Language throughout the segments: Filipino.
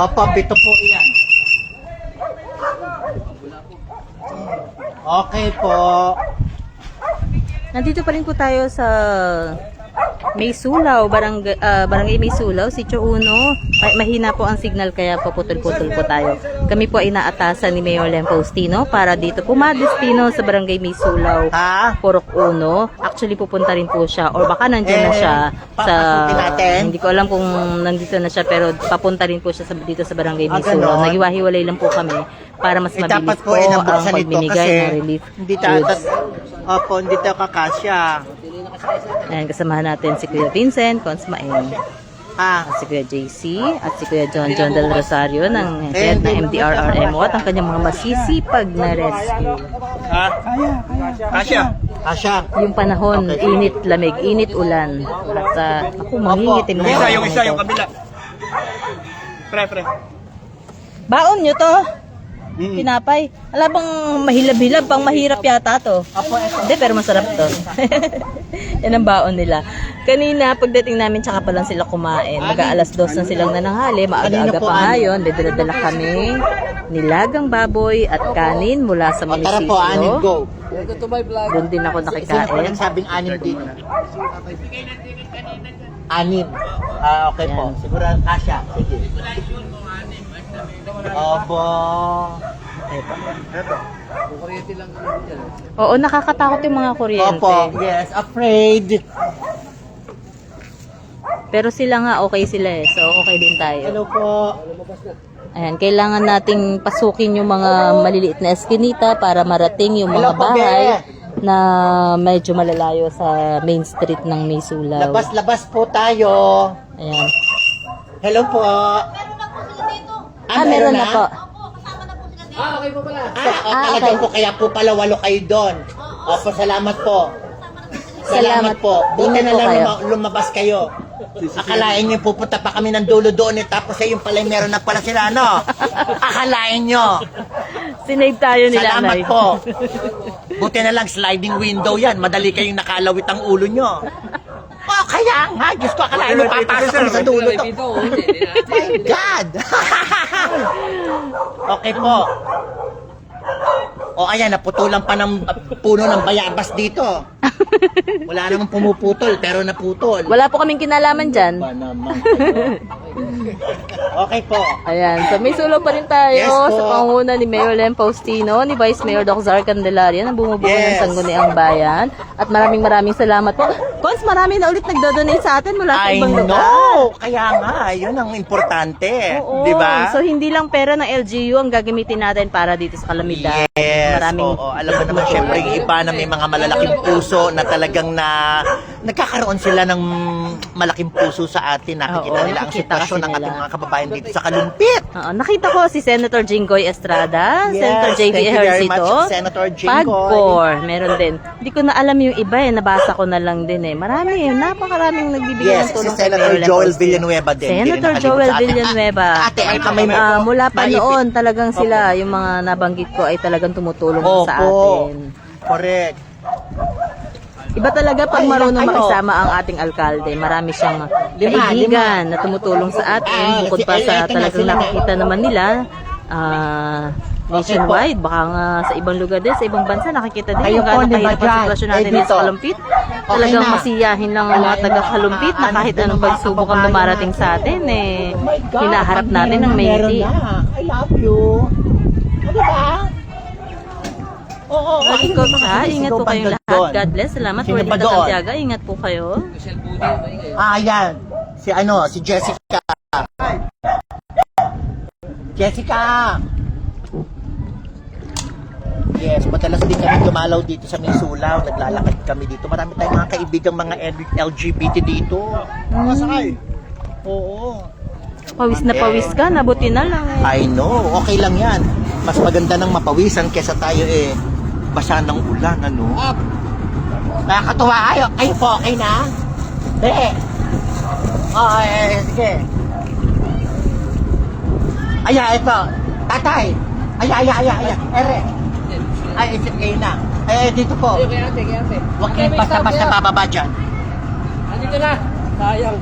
Opo, pito po iyan. Okay po. Nandito pa rin po tayo sa May Sulaw, barangay, ah, barangay May Sulaw, Sitio Uno. Ma- mahina po ang signal kaya paputol-putol po tayo. Kami po ay naatasan ni Mayor Lem Faustino para dito pumadestino sa barangay May Sulaw. Ha? Purok Uno. Actually, pupunta rin po siya or baka nandiyan na Eh, siya sa... Hindi ko alam kung nandito na siya pero papunta rin po siya sa, dito sa barangay May Ah? Sulaw. Nagiwahiwalay lang po kami para mas Eh, mabilis po po eh, ang ito pagmimigay kasi ng relief hindi goods. opo, hindi tayo kakasya. Ayan, kasamahan natin si Kuya Vincent, Consmael, Ha? at si Kuya JC, at si Kuya John John Del Rosario ng head ng MDRRMO at ang kanyang mga masisipag na rescue. Ha? Kasya. Kasya. Yung panahon, Okay. init, lamig, init, ulan. At uh, ako, mangingitim na. Yung isa, yung kabila. Pre, pre. Baon nyo to? Pinapay. Ala bang mahilab-hilab, pang mahirap yata to. Hindi, pero masarap to. Yan ang baon nila. Kanina, pagdating namin, tsaka pa lang sila kumain. Mag-aalas dos na silang nananghali. Maaga-aga pa ano? ngayon. Dala-dala kami nilagang baboy at kanin mula sa O, tara po, anim, munisipyo. go. Doon din ako Sino po nakikain. nagsabing anim dito? Anim. Ah, okay po. Siguro kasya. Sige. Opo. Oo, nakakatakot yung mga kuryente. Opo. Yes, afraid. Pero sila nga, okay sila eh. So, okay din tayo. Hello po. Ayan, kailangan nating pasukin yung mga maliliit na eskinita para marating yung mga po, bahay na medyo malalayo sa main street ng Maysulaw. Labas-labas po tayo. Ayan. Hello po. Ah, meron na po. Ah, Ah, talaga okay. po, kaya po pala walo kayo doon. Opo, salamat po. Salamat. Salamat po. Buti na po lang kayo. luma- lumabas kayo. Akalain niyo pupunta pa kami ng dulo doon eh, tapos eh, yung pala meron na pala sila, no? Akalain niyo. Sinave tayo nila, Salamat Nay. po. Buti na lang sliding window yan. Madali kayong nakalawit ang ulo nyo. Kaya nga. Diyos ko, akalain nyo papasok kami sa dulo to. My God! okay po. O ayan, naputulan pa ng puno ng bayabas dito. Wala namang pumuputol, pero naputol. Wala po kaming kinalaman dyan. Ba naman kayo? Okay po. Ayan, so may sulo pa rin tayo Yes po. sa panguna ni Mayor Lem Faustino, ni Vice Mayor Doc Zar Candelaria na bumubuo ng Yes. Sangguniang Bayan. At maraming maraming salamat po. Cons, marami na ulit nagdodonate sa atin mula sa I ibang lugar. know. Kaya nga, yun ang importante. Oo. Di ba? So, hindi lang pera ng LGU ang gagamitin natin para dito sa kalamidad. Yes, Maraming oo. Alam mo naman, syempre, yung iba na may mga malalaking puso na talagang na nagkakaroon sila ng malaking puso sa atin. Nakikita Oo, nila ang nakikita sitwasyon kasi ng ating nila. mga kababayan dito sa Kalumpit. Oo, nakita ko si Senator Jinggoy Estrada, Yes, Senator JV thank you very Ejercito, much, Senator Jinggoy. Pagcor, meron din. Hindi ko na alam yung iba eh, nabasa ko na lang din eh. Marami eh, napakaraming nagbibigay Yes, ng si tulong kay Senator Mayor Joel. Villanueva din. Hindi rin Senator nakalimot Joel sa atin. Villanueva. Ah, ate, ay kamay mo. Ah, mula pa Maipit. noon talagang sila, yung mga nabanggit ko ay talagang tumutulong sa Opo. atin. Correct. Iba talaga pag marunong ano? makisama ang ating alkalde. Marami siyang kaibigan na tumutulong sa atin. Ah, Bukod pa eh, sa talagang nakikita naman nila, ah, nationwide, baka nga sa ibang lugar din, sa ibang bansa, nakikita din yung ba kahirap ang sitwasyon Eh, natin dito dito. sa Kalumpit. Talagang masiyahin lang ang mga taga-Kalumpit na na. kahit Ano, anong pagsubok ang dumarating sa atin, eh, Oh hinaharap natin ng maiti. I love you. O, diba? Oo, Balik ko ha, ingat po kayong lahat. God bless. Salamat Sino Lita doon? Santiago. Ingat po kayo. Ah, yan. Si ano, si Jessica. Jessica! Yes, madalas din kami dumalaw dito sa Misulaw. Naglalakad kami dito. Marami tayong mga kaibigang mga LGBT dito. Masakay. Oo. Pawis na pawis ka, nabuti na lang. I know. Okay lang yan. Mas maganda ng mapawisan kesa tayo eh basa ng ulan, ano? Nakakatuwa kayo. Kayo po, okay na? Be. Oh, eh, sige. Aya, ito. Tatay. Aya, aya, aya, aya. Ere. Ay, isip kayo na. Eh, dito po. Ayun, kay ate, kay ate. Huwag kayong basta-basta bababa dyan. Andito na. Sayang.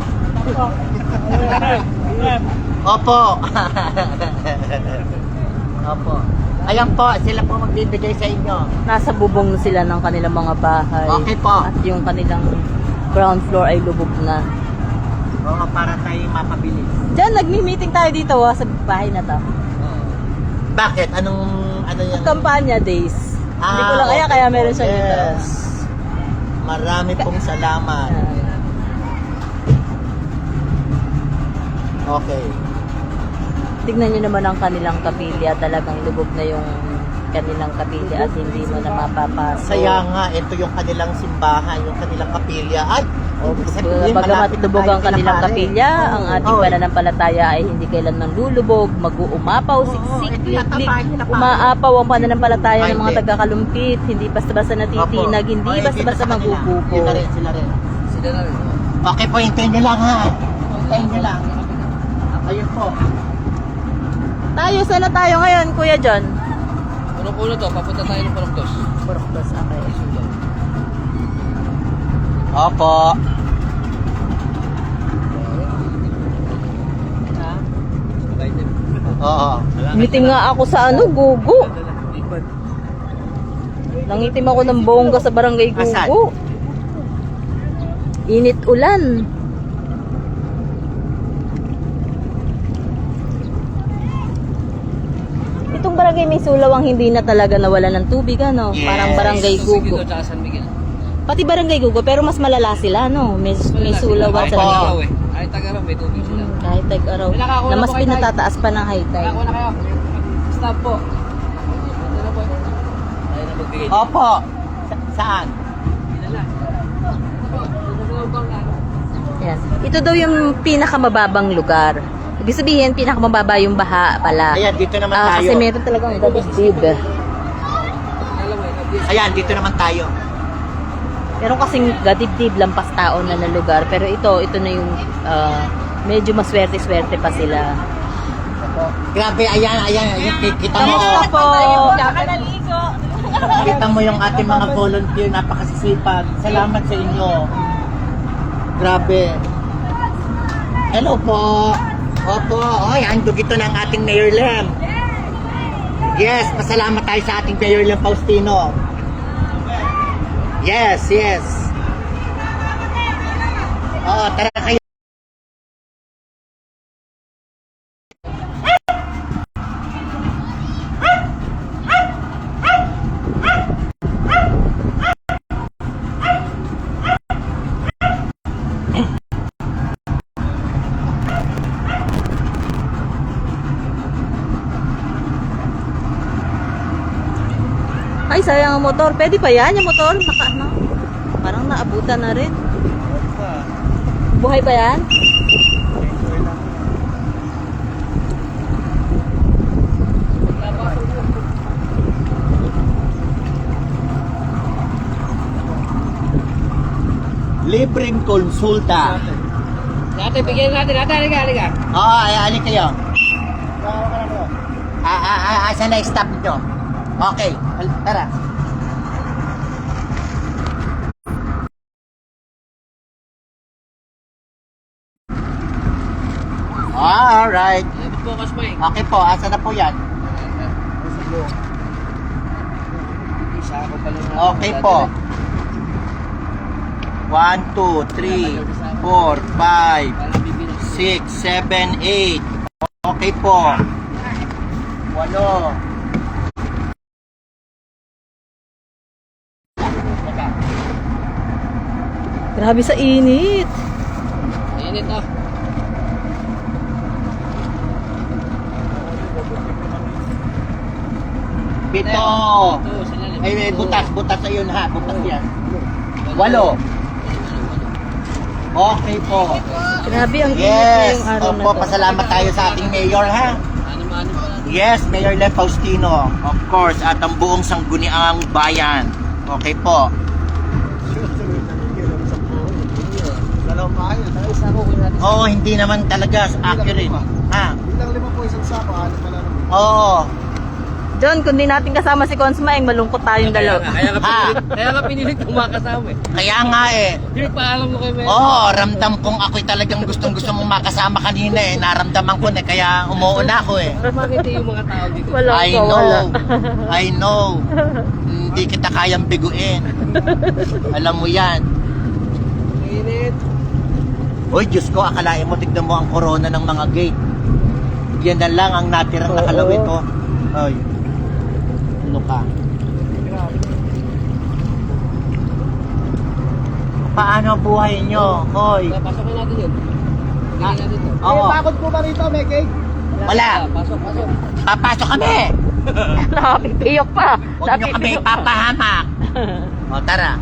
Opo. Opo. Ayan po, sila po magbibigay sa inyo. Nasa bubong sila ng kanilang mga bahay. Okay po. At yung kanilang ground floor ay lubog na. Oo, para tayo mapabilis. Diyan, nagmi-meeting tayo dito oh, sa bahay na to. Bakit? Anong, ano yan? Kampanya days. Hindi ko lang Ah, kaya, okay kaya meron siya dito. Yes. Marami pong salamat. Okay. Tignan nyo naman ang kanilang kapilya. Talagang lubog na yung kanilang kapilya at hindi mo na mapapasok. Kaya nga, ito yung kanilang simbahan, yung kanilang kapilya. Ay, O, sabihin, bagamat lubog ang kanilang kapilya, ang ating Oo. pananampalataya ay hindi kailanman lulubog, mag-uumapaw, siksik, liklik, umaapaw ang pananampalataya Ay, ng mga taga-kalumpit, hindi basta-basta natitinag, hindi basta-basta magugupo. Sila rin, sila rin. Sila rin. Okay po, hintayin nyo lang ha. Hintayin nyo lang. Ayun po. Tayo, sana tayo ngayon, Kuya John? Puno-puno to, papunta tayo ng Paroktos. Poroktos, okay. Opo. Oo. Ngitim nga ako sa ano, gugu. Nangitim ako ng bongga sa barangay? Gugu. Init ulan. Barangay may sulawang hindi na talaga nawala ng tubig, ano? Yes. Parang barangay San Miguel. Pati barangay Gugu, pero mas malala sila, no? May, may sulawan Opo. sa Tagaraw eh. Ay, tagaraw, may tubig sila. Hmm, kahit tag-araw. Na na mas pinatataas pa ng high tide. Nakakuha na kayo. Stop po. Ito na po. Tayo na magbigay. Opo. Sa- saan? Pinala. Ito po. Ito na po ang. Yan. Ito daw yung pinakamababang lugar. Ibig sabihin, pinakamababa yung baha pala. Ayan, dito naman Ah, tayo. kasi meron talagang eh, Ayan, dito naman tayo. Meron kasing gadibdib, lampas taon na na lugar. Pero ito, ito na yung ah, medyo maswerte-swerte pa sila. Grabe, ayan, ayan, ayan. Kita mo. Kamusta po? Kita mo yung ating mga volunteer, napakasisipag. Salamat sa inyo. Grabe. Hello po. Opo. Oy, ando dito ng ating Mayor Lem. Yes, pasalamat tayo sa ating Mayor Lem Faustino. Yes, yes. Oo, tara kayo. Ay, sayang ang motor. Pwede pa yan yung motor? Naka, ano? Parang naabutan na rin. Buhay pa yan? Libreng konsulta. Ate, bigyan natin. Ate, halika, halika. Oo, ay, ali kayo. Ah, ah, ah, ah, saan na stop nyo? Okay, tara. Alright. Focus mo eh. Okay po, asa na po yan? Isa ako pa lang. Okay po. 1, 2, 3, 4, 5, Para bibilang. 6, 7, 8. Okay po. Walo. Grabe sa init. Init oh. Pito. Ay, may butas. Butas ayun ha. Butas yan. Walo. Okay po. Grabe ang init Yes. ngayong araw na Opo, to. pasalamat tayo sa ating mayor ha. Yes, Mayor Len Faustino. Of course, at ang buong sangguniang bayan. Okay po. Dalawa pa kayo. Dalawa isa ako. kunin natin. Oo, hindi naman talaga accurate. Ha? Bilang lima po isang sako, ano pala naman. Oo. John, kung di natin kasama si Consma, malungkot tayong dalawa. Kaya nga Ha? pinilit, kaya nga pinilit kumakasama eh. Kaya nga eh. Hindi paalam mo kay Mel. Oo, ramdam kong ako'y talagang gustong gusto mong makasama kanina eh. Naramdaman ko na kaya umuuna ako eh. Bakit yung mga tao dito? Wala I ko, know. wala. I know. Hindi kita kayang biguin. Alam mo yan. Init. Uy, Diyos ko, akalain mo, tignan mo ang corona ng mga gate. Yan na lang ang natirang Oo. nakalawit, oh. Ay. Ano ka? Paano ang buhay nyo, Hoy? Pasokin natin yun. Ah, Tingnan natin to. Oo. bakit po ba rito, may cake? Wala. Pasok, pasok. Papasok kami. Nakapipiyok pa. Huwag nyo kami ipapahamak. O, tara.